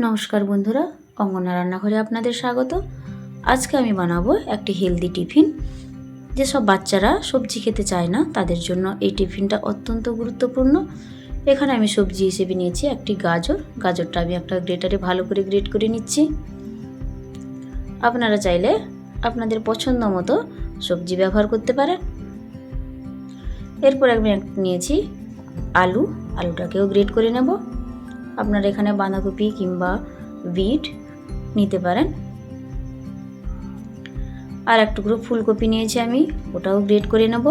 নমস্কার বন্ধুরা, অঙ্গনা রান্নাঘরে আপনাদের স্বাগত। আজকে আমি বানাবো একটি হেলদি টিফিন। যেসব বাচ্চারা সবজি খেতে চায় না, তাদের জন্য এই টিফিনটা অত্যন্ত গুরুত্বপূর্ণ। এখানে আমি সবজি হিসেবে নিয়েছি একটি গাজর। গাজরটা আমি একটা গ্রেটারে ভালো করে গ্রেট করে নিচ্ছি। আপনারা চাইলে আপনাদের পছন্দ মতো সবজি ব্যবহার করতে পারেন। এরপর আমি নিয়েছি আলু। আলুটাকেও গ্রেট করে নেব। আপনারা এখানে বাঁধাকপি কিংবা বিট নিতে পারেন। আর এক টুকরো ফুলকপি নিয়েছি আমি, ওটাও গ্রেট করে নেব।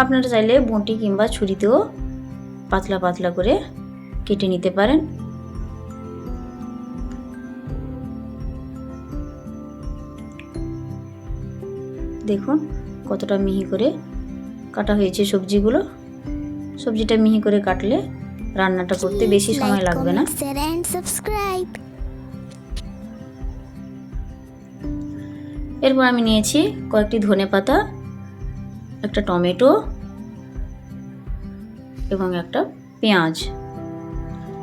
আপনারা চাইলে বঁটি কিংবা ছুরিতেও পাতলা পাতলা করে কেটে নিতে পারেন। দেখুন কতটা মিহি করে কাটা হয়েছে সবজিগুলো। সবজিটা মিহি করে কাটলে রান্নাটা করতে বেশি সময় লাগবে না. এরপর আমি নিয়েছি কয়েকটি ধনে পাতা একটা টমেটো এবং একটা পেঁয়াজ।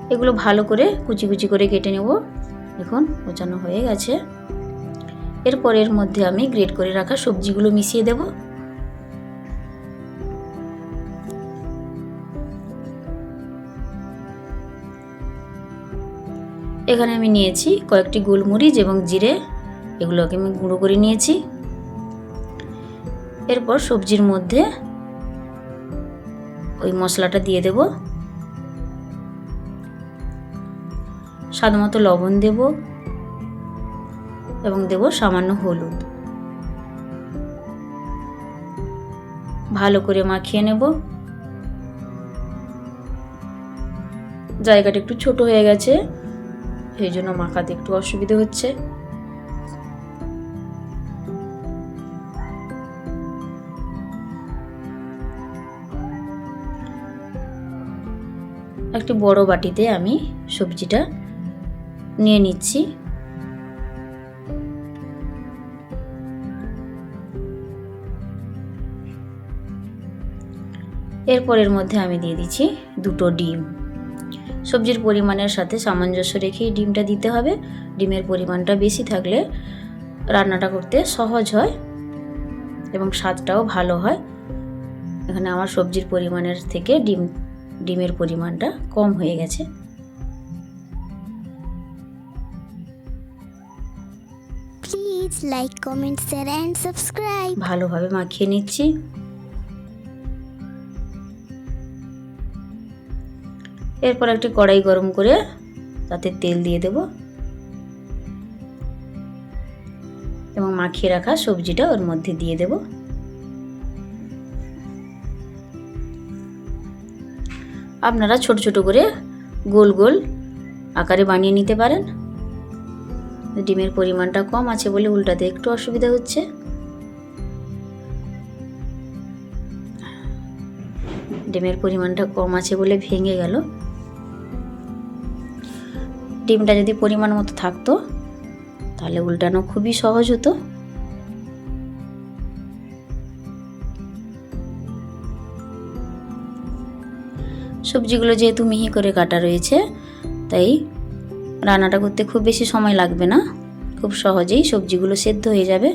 এগুলো ভালো করে কুচি কুচি করে কেটে নেব। দেখুন কোচানো হয়ে গেছে। এরপর এর মধ্যে আমি গ্রেট করে রাখা সবজিগুলো মিশিয়ে দেব। এখানে আমি নিয়েছি কয়েকটি গোলমরিচ এবং জিরে। এগুলোকে আমি গুঁড়ো করে নিয়েছি। এরপর সবজির মধ্যে ওই মশলাটা দিয়ে দেব। স্বাদ মতো লবণ দেব এবং দেব সামান্য হলুদ। ভালো করে মাখিয়ে নেব। জায়গাটা একটু ছোট হয়ে গেছে। সেই জন্য মাখাতে একটু অসুবিধে হচ্ছে। একটি বড় বাটিতে আমি সবজিটা নিয়ে নিচ্ছি। এরপরের মধ্যে আমি দিয়ে দিচ্ছি দুটো ডিম। সবজির পরিমাণের সাথে সামঞ্জস্য রেখেই ডিমটা দিতে হবে। ডিমের পরিমাণটা বেশি থাকলে রান্নাটা করতে সহজ হয় এবং স্বাদটাও ভালো হয়। এখানে আমার সবজির পরিমাণের থেকে ডিম ডিমের পরিমাণটা কম হয়ে গেছে। Subscribe. ভালোভাবে মাখিয়ে নিচ্ছি। এরপর একটি কড়াই গরম করে তাতে তেল দিয়ে দেব এবং মাখিয়ে রাখা সবজিটা ওর মধ্যে দিয়ে দেব। আপনারা ছোট ছোট করে গোল গোল আকারে বানিয়ে নিতে পারেন। ডিমের পরিমাণটা কম আছে বলে উল্টাতে একটু অসুবিধা হচ্ছে। ডিমের পরিমাণটা কম আছে বলে ভেঙে গেল। ডিমটা যদি পরিমাণ মতো থাকতো, তাহলে উল্টানো খুবই সহজ হতো। সবজিগুলো যেহেতু মিহি করে কাটা রয়েছে, তাই রান্নাটা করতে খুব বেশি সময় লাগবে না। খুব সহজেই সবজিগুলো সেদ্ধ হয়ে যাবে।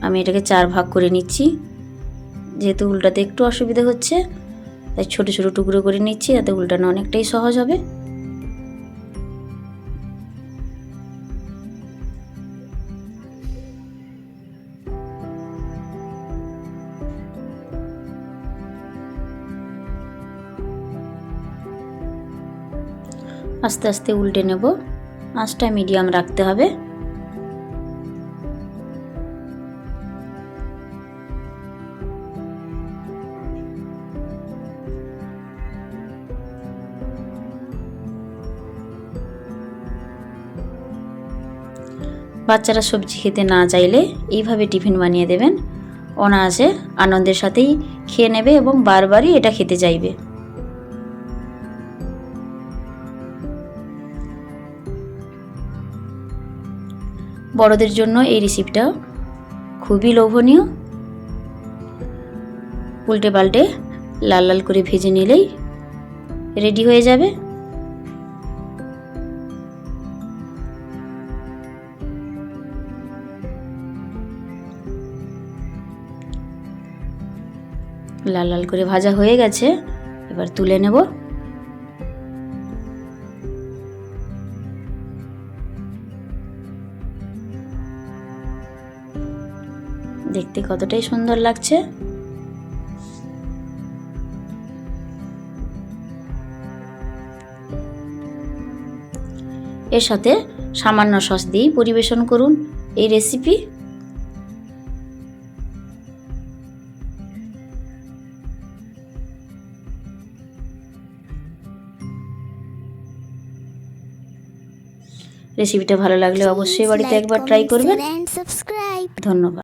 আমি এটাকে চার ভাগ করে নিচ্ছি। যেহেতু উল্টাতে একটু অসুবিধা হচ্ছে, তাই ছোট ছোট টুকরো করে নিচ্ছি, যাতে উল্টানো অনেকটাই সহজ হবে। আস্তে আস্তে উল্টে নেব। আঁচটা মিডিয়াম রাখতে হবে। বাচ্চারা সবজি খেতে না চাইলে এইভাবে টিফিন বানিয়ে দেবেন। অনায়াসে আনন্দের সাথেই খেয়ে নেবে এবং বারবারই এটা খেতে চাইবে। বড়দের জন্য এই রেসিপিটা খুবই লোভনীয়। উল্টে পাল্টে লাল লাল করে ভেজে নিলেই রেডি হয়ে যাবে। লাল লাল করে ভাজা হয়ে গেছে, এবার তুলে নেব। দেখতে কতটাই সুন্দর লাগছে। এর সাথে সামান্য সস দিয়েই পরিবেশন করুন এই রেসিপি রেসিপিটা ভালো লাগলে অবশ্যই বাড়িতে একবার ট্রাই করবেন. ধন্যবাদ।